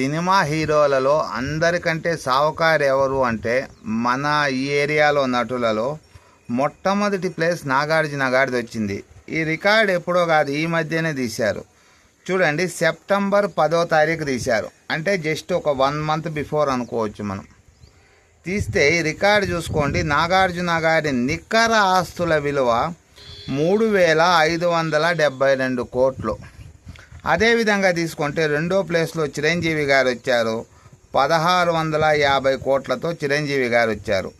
Cinema హీరోలలో అందరికంటే సావుకారు ఎవరు అంటే మన ఈ ఏరియాలో నటులలో మొట్టమొదటి ప్లేస్ నాగార్జున గారిది వచ్చింది. ఈ రికార్డ్ ఎప్పుడో కాదు ఈ మధ్యనే తీశారు. చూడండి సెప్టెంబర్ పదో తారీఖు తీశారు. అంటే జస్ట్ ఒక వన్ మంత్ బిఫోర్ అనుకోవచ్చు మనం. తీస్తే ఈ రికార్డు చూసుకోండి నాగార్జున గారి నికర ఆస్తుల విలువ మూడు వేల ఐదు వందల డెబ్బై రెండు కోట్లు. అదేవిధంగా తీసుకుంటే రెండో ప్లేస్లో చిరంజీవి గారు వచ్చారు. పదహారు వందల యాభై కోట్లతో చిరంజీవి గారు వచ్చారు.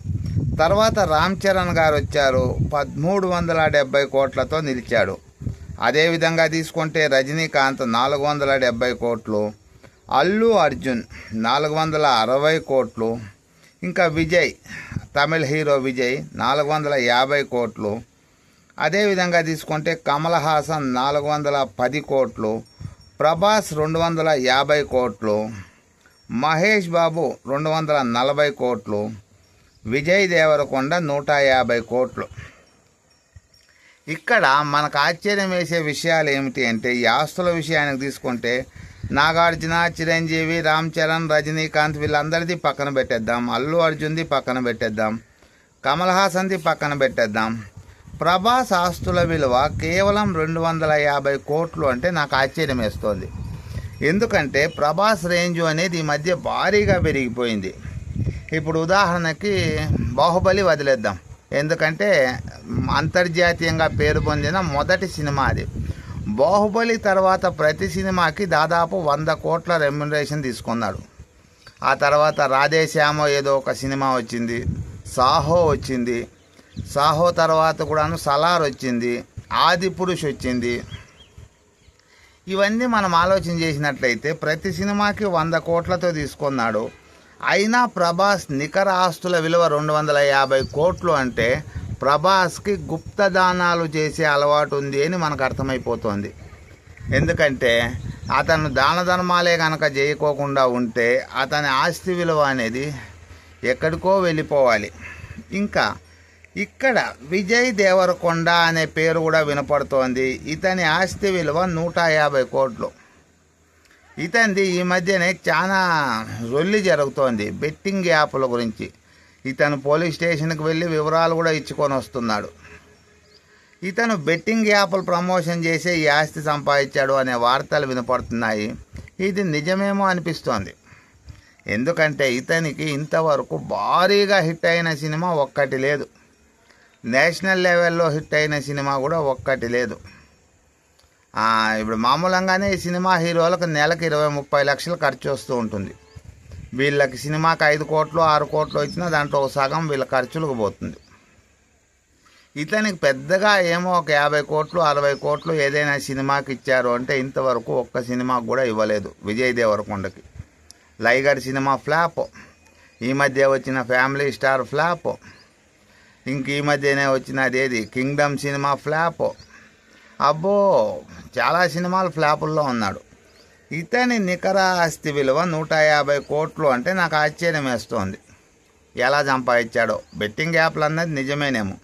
తర్వాత రామ్ చరణ్ గారు వచ్చారు. పదమూడు వందల డెబ్బై కోట్లతో నిలిచాడు. అదేవిధంగా తీసుకుంటే రజనీకాంత్ నాలుగు వందల డెబ్బై కోట్లు. అల్లు అర్జున్ నాలుగు వందల అరవై కోట్లు. ఇంకా విజయ్ తమిళ హీరో విజయ్ నాలుగు వందల యాభై కోట్లు. అదేవిధంగా తీసుకుంటే కమల్ హాసన్ నాలుగు వందల పది కోట్లు. ప్రభాస్ రెండు వందల యాభై కోట్లు మహేష్ బాబు రెండు వందల నలభై కోట్లు విజయ్ దేవరకొండ నూట యాభై కోట్లు. ఇక్కడ మనకు ఆశ్చర్యం వేసే విషయాలు ఏమిటి అంటే ఈ ఆస్తుల విషయానికి తీసుకుంటే నాగార్జున చిరంజీవి రామ్ చరణ్ రజనీకాంత్ వీళ్ళందరిది పక్కన పెట్టేద్దాం అల్లు అర్జున్ది పక్కన పెట్టేద్దాం కమల్ హాసన్ది పక్కన పెట్టేద్దాం. ప్రభాస్ ఆస్తుల విలువ కేవలం రెండు వందల యాభై కోట్లు అంటే నాకు ఆశ్చర్యం వేస్తోంది ఎందుకంటే ప్రభాస్ రేంజ్ అనేది ఈ మధ్య భారీగా పెరిగిపోయింది. ఇప్పుడు ఉదాహరణకి బాహుబలి వదిలేద్దాం. ఎందుకంటే అంతర్జాతీయంగా పేరు పొందిన మొదటి సినిమా అది. బాహుబలి తర్వాత ప్రతి సినిమాకి దాదాపు వంద కోట్ల రెమ్యునరేషన్ తీసుకున్నాడు. ఆ తర్వాత రాధేశ్యామో ఏదో ఒక సినిమా వచ్చింది సాహో వచ్చింది సాహో తర్వాత కూడాను సలార్ వచ్చింది ఆది పురుష్ వచ్చింది. ఇవన్నీ మనం ఆలోచన చేసినట్లయితే ప్రతి సినిమాకి వంద కోట్లతో తీసుకున్నాడు. అయినా ప్రభాస్ నికర ఆస్తుల విలువ రెండు వందల యాభై కోట్లు అంటే ప్రభాస్కి గుప్తదానాలు చేసే అలవాటు ఉంది అని మనకు అర్థమైపోతుంది. ఎందుకంటే అతను దాన ధర్మాలే కనుక చేయకోకుండా ఉంటే అతని ఆస్తి విలువ అనేది ఎక్కడికో వెళ్ళిపోవాలి. ఇంకా ఇక్కడ విజయ్ దేవరకొండ అనే పేరు కూడా వినపడుతోంది. ఇతని ఆస్తి విలువ నూట యాభై కోట్లు. ఇతంది ఈ మధ్యనే చాలా రొల్లి జరుగుతోంది బెట్టింగ్ యాప్ల గురించి. ఇతను పోలీస్ స్టేషన్కి వెళ్ళి వివరాలు కూడా ఇచ్చుకొని వస్తున్నాడు. ఇతను బెట్టింగ్ యాప్లు ప్రమోషన్ చేసే ఈ ఆస్తి సంపాదించాడు అనే వార్తలు వినపడుతున్నాయి. ఇది నిజమేమో అనిపిస్తోంది. ఎందుకంటే ఇతనికి ఇంతవరకు భారీగా హిట్ అయిన సినిమా ఒక్కటి లేదు. నేషనల్ లెవెల్లో హిట్ అయిన సినిమా కూడా ఒక్కటి లేదు. ఇప్పుడు మామూలంగానే ఈ సినిమా హీరోలకు నెలకు ఇరవై ముప్పై లక్షలు ఖర్చు వస్తూ ఉంటుంది. వీళ్ళకి సినిమాకి ఐదు కోట్లు ఆరు కోట్లు వచ్చినా దాంట్లో ఒక సగం వీళ్ళ ఖర్చులకు పోతుంది. ఇతనికి పెద్దగా ఏమో ఒక యాభై కోట్లు అరవై కోట్లు ఏదైనా సినిమాకి ఇచ్చారు అంటే ఇంతవరకు ఒక్క సినిమాకి కూడా ఇవ్వలేదు విజయ్ దేవరకొండకి. Liger cinema flop. ఈ మధ్య వచ్చిన ఫ్యామిలీ స్టార్ ఫ్లాప్. ఇంక ఈ మధ్యనే వచ్చిన అదేది కింగ్డమ్ సినిమా ఫ్లాప్. అబ్బో చాలా సినిమాలు ఫ్లాపుల్లో ఉన్నాడు. ఇతని నికర ఆస్తి విలువ నూట యాభై కోట్లు అంటే నాకు ఆశ్చర్యం వేస్తోంది. ఎలా సంపాదించాడో? బెట్టింగ్ యాప్లు అన్నది నిజమేనేమో.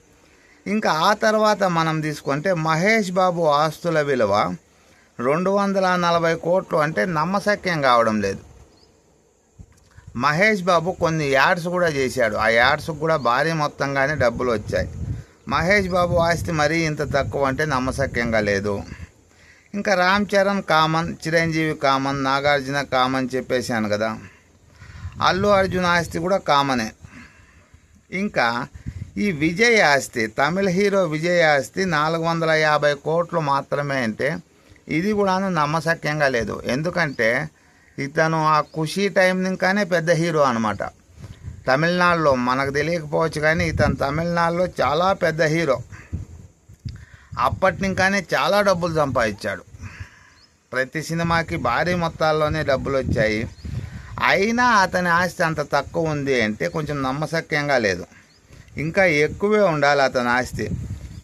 ఇంకా ఆ తర్వాత మనం తీసుకుంటే మహేష్ బాబు ఆస్తుల విలువ రెండు వందల నలభై కోట్లు అంటే నమ్మశక్యం కావడం లేదు. మహేష్ బాబు కొన్ని యాడ్స్ కూడా చేశాడు. ఆ యాడ్స్కి కూడా భారీ మొత్తంగానే డబ్బులు వచ్చాయి. మహేష్ బాబు ఆస్తి మరీ ఇంత తక్కువ అంటే నమ్మశక్యంగా లేదు. ఇంకా Ram Charan common Chiranjeevi common Nagarjuna common చెప్పేశాను కదా. అల్లు అర్జున్ ఆస్తి కూడా కామనే. ఇంకా ఈ విజయ్ ఆస్తి తమిళ హీరో విజయ్ ఆస్తి నాలుగు వందల యాభై కోట్లు మాత్రమే అంటే ఇది కూడాను నమ్మశక్యంగా లేదు. ఎందుకంటే ఇతను ఆ ఖుషీ టైం ఇంకానే పెద్ద హీరో అనమాట తమిళనాడులో మనకు తెలియకపోవచ్చు కానీ ఇతను తమిళనాడులో చాలా పెద్ద హీరో. అప్పటినుంకానే చాలా డబ్బులు సంపాదించాడు. ప్రతి సినిమాకి భారీ మొత్తాల్లోనే డబ్బులు వచ్చాయి. అయినా అతని ఆస్తి అంత తక్కువ ఉంది అంటే కొంచెం నమ్మశక్యంగా లేదు. ఇంకా ఎక్కువే ఉండాలి అతని ఆస్తి.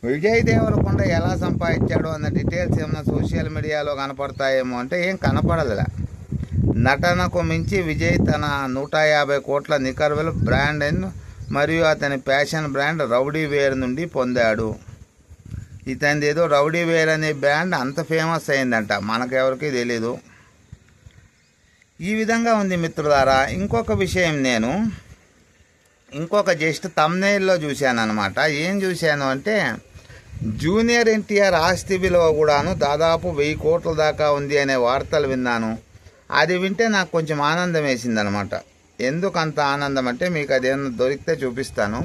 విజయ్ దేవరకొండ ఎలా సంపాదించాడు అన్న డీటెయిల్స్ ఏమైనా సోషల్ మీడియాలో కనపడతాయేమో అంటే ఏం కనపడదులే. నటనకు మించి విజయ్ తన నూట యాభై కోట్ల నికర్వలు బ్రాండ్ అండ్ మరియు అతని ఫ్యాషన్ బ్రాండ్ రౌడీ వేర్ నుండి పొందాడు. ఇతనిది ఏదో రౌడీ వేర్ అనే బ్రాండ్ అంత ఫేమస్ అయిందంట. మనకెవరికి తెలీదు. ఈ విధంగా ఉంది మిత్రులారా ఇంకొక విషయం నేను ఇంకొక జస్ట్ తమ్నేల్లో చూశాను అనమాట ఏం చూశాను అంటే జూనియర్ ఎన్టీఆర్ ఆస్తి విలువ కూడాను దాదాపు వెయ్యి కోట్ల దాకా ఉంది అనే వార్తలు విన్నాను. అది వింటే నాకు కొంచెం ఆనందం వేసిందనమాట. ఎందుకు అంత ఆనందం అంటే మీకు అదేమన్నా దొరికితే చూపిస్తాను.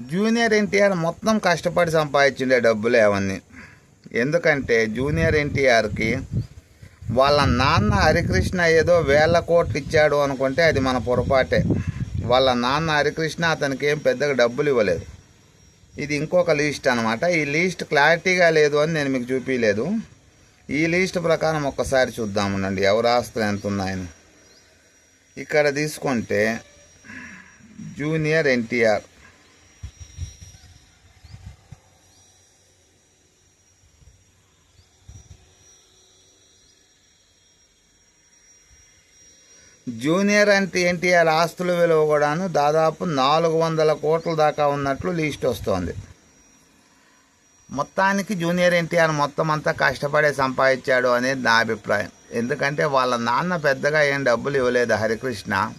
జూనియర్ ఎన్టీఆర్ మొత్తం కష్టపడి సంపాదించిండే డబ్బులు అవన్నీ. ఎందుకంటే జూనియర్ ఎన్టీఆర్కి వాళ్ళ నాన్న హరికృష్ణ ఏదో వేల కోట్లు ఇచ్చాడు అనుకుంటే అది మన పొరపాటే. వాళ్ళ నాన్న హరికృష్ణ అతనికి ఏం పెద్దగా డబ్బులు ఇవ్వలేదు. ఇది ఇంకొక లిస్ట్ అనమాట. ఈ లిస్ట్ క్లారిటీగా లేదు అని నేను మీకు చూపించలేదు ఈ లిస్ట్ ప్రకారం ఒక్కసారి చూద్దామునండి. ఎవరు ఆస్తులు ఎంత ఉన్నాయని. ఇక్కడ తీసుకుంటే జూనియర్ ఎన్టీఆర్. జూనియర్ అంటే ఎన్టీఆర్ ఆస్తుల విలువ కూడాను దాదాపు నాలుగు వందల కోట్ల దాకా ఉన్నట్లు లిస్ట్ వస్తోంది. మొత్తానికి జూనియర్ ఎన్టీఆర్ మొత్తం అంతా కష్టపడే సంపాదించాడు అనేది నా అభిప్రాయం. ఎందుకంటే వాళ్ళ నాన్న పెద్దగా ఏం డబ్బులు ఇవ్వలేదు హరికృష్ణ.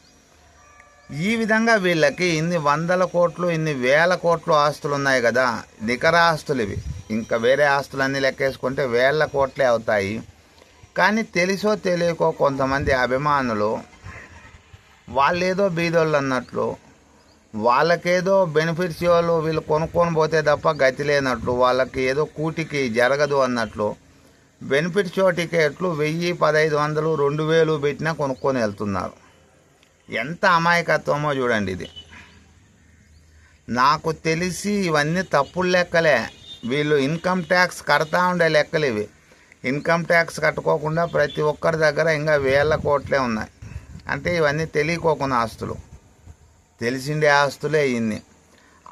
ఈ విధంగా వీళ్ళకి ఇన్ని వందల కోట్లు ఇన్ని వేల కోట్లు ఆస్తులు ఉన్నాయి కదా. నికర ఆస్తులు ఇవి. ఇంకా వేరే ఆస్తులన్నీ లెక్కేసుకుంటే వేల కోట్లే అవుతాయి. కానీ తెలుసో తెలియకో కొంతమంది అభిమానులు వాళ్ళేదో బీదోళ్ళు అన్నట్లు వాళ్ళకేదో బెనిఫిట్స్ వాళ్ళు వీళ్ళు కొనుక్కొని పోతే తప్ప గతి లేనట్లు వాళ్ళకి ఏదో కూటికి జరగదు అన్నట్లు బెనిఫిట్ షో టికెట్లు వెయ్యి పదహైదు వందలు రెండు వేలు పెట్టినా కొనుక్కొని వెళ్తున్నారు. ఎంత అమాయకత్వమో చూడండి ఇది. నాకు తెలిసి ఇవన్నీ తప్పుడు లెక్కలే. వీళ్ళు ఇన్కమ్ ట్యాక్స్ కడతా ఉండే లెక్కలు ఇవి. ఇన్కమ్ ట్యాక్స్ కట్టుకోకుండా ప్రతి ఒక్కరి దగ్గర ఇంకా వేల కోట్లే ఉన్నాయి. అంటే ఇవన్నీ తెలియకోకుండా ఆస్తులు. తెలిసిండే ఆస్తులే ఇన్ని.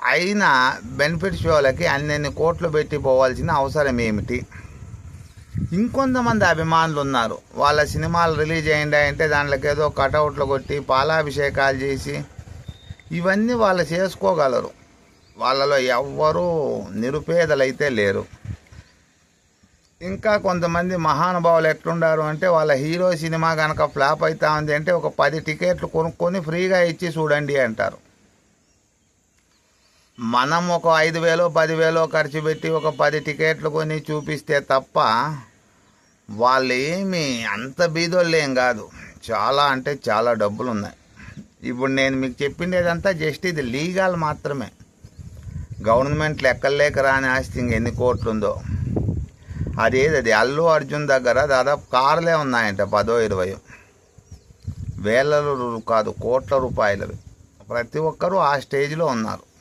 అయినా బెనిఫిట్ షోలకి అన్నెన్ని కోట్లు పెట్టి పోవాల్సిన అవసరం ఏమిటి? ఇంకొంతమంది అభిమానులు ఉన్నారు వాళ్ళ సినిమాలు రిలీజ్ అయ్యిందా అంటే దాంట్లోకి ఏదో కటౌట్లు కొట్టి పాలాభిషేకాలు చేసి ఇవన్నీ వాళ్ళు చేసుకోగలరు. వాళ్ళలో ఎవ్వరూ నిరుపేదలైతే లేరు. ఇంకా కొంతమంది మహానుభావులు ఎట్లుండారు అంటే వాళ్ళ హీరో సినిమా కనుక ఫ్లాప్ అవుతా ఉంది అంటే ఒక పది టికెట్లు కొనుక్కొని ఫ్రీగా ఇచ్చి చూడండి అంటారు. మనం ఒక ఐదు వేలో పదివేలో ఖర్చు పెట్టి ఒక పది టికెట్లు కొని చూపిస్తే తప్ప వాళ్ళు ఏమి అంత బీదోళ్ళేం కాదు. చాలా అంటే చాలా డబ్బులు ఉన్నాయి ఇప్పుడు నేను మీకు చెప్పిండేదంతా జస్ట్ ఇది లీగల్ మాత్రమే. గవర్నమెంట్ లెక్కలేక రాని ఆస్తి ఇంకెన్ని కోట్లు ఉందో అదేది అది అల్లు అర్జున్ దగ్గర దాదాపు కార్లే ఉన్నాయంట పదో ఇరవై వేల రూ- కాదు కోట్ల రూపాయలవి. ప్రతి ఒక్కరూ ఆ స్టేజ్లో ఉన్నారు.